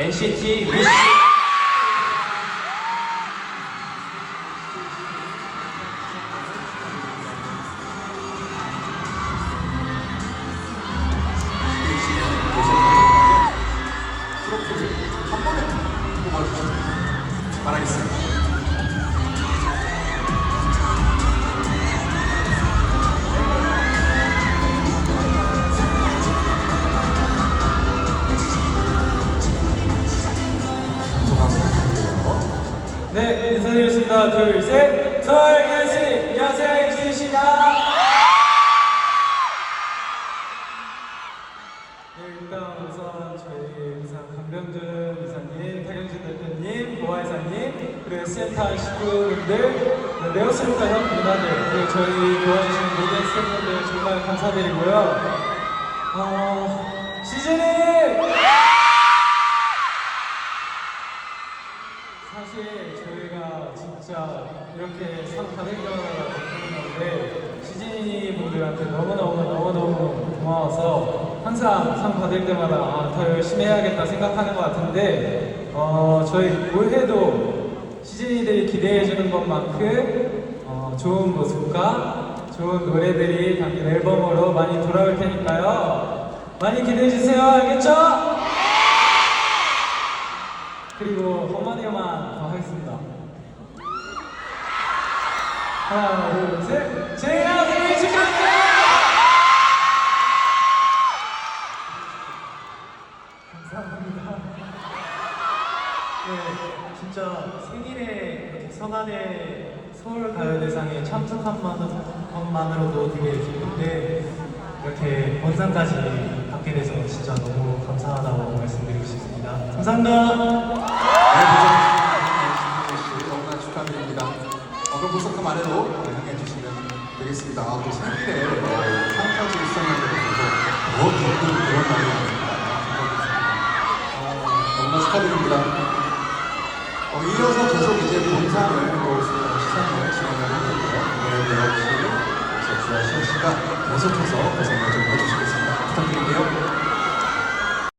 NCT 위시 네 인사드리겠습니다. 둘 셋. 서울연시 안녕하세요 NCT입니다. 네 일단 우선 저희 이상 강병준 이사님, 타경진 대표님, 모아 이사님 그리고 센터 식구분들 네, 네오스루카 형 누나들 그리고 저희 도와주시는 모든 스태프분들 정말 감사드리고요. 어, 시즌이 사실 저희가 진짜 이렇게 상 받을 때마다 느끼는 건데 시진이 분들한테 너무너무 너무너무 고마워서 항상 상 받을 때마다 아, 더 열심히 해야겠다 생각하는 것 같은데 어, 저희 뭘 해도 시진이들이 기대해 주는 것만큼 어, 좋은 모습과 좋은 노래들이 담긴 앨범으로 많이 돌아올 테니까요 많이 기대해 주세요 알겠죠? 그리고 한마디만 더 하겠습니다. 하나, 둘, 셋. 제가 생일 축하합니다! 감사합니다. 네, 진짜 생일에 이렇게 선한의 서울 가요대상에 참석한 만- 것만으로도 되게 기쁜데 이렇게 본상까지 받게 돼서 진짜 너무 감사하다고 말씀드리고 싶습니다. 감사합니다. 축하드립니다. 어, 그럼 보석금 안에도 향해 주시면 되겠습니다. 아, 또 생일에 어, 상까지 있었는데도 더 기쁜 그런 날이 아닙니다. 어, 너무나 축하드립니다. 어, 이어서 계속 이제 본상을 또 시상을 진행을 할 건데요. 오늘 역시 시현 씨가 계속해서 고생을 좀 해주시겠습니다. 부탁드릴게요.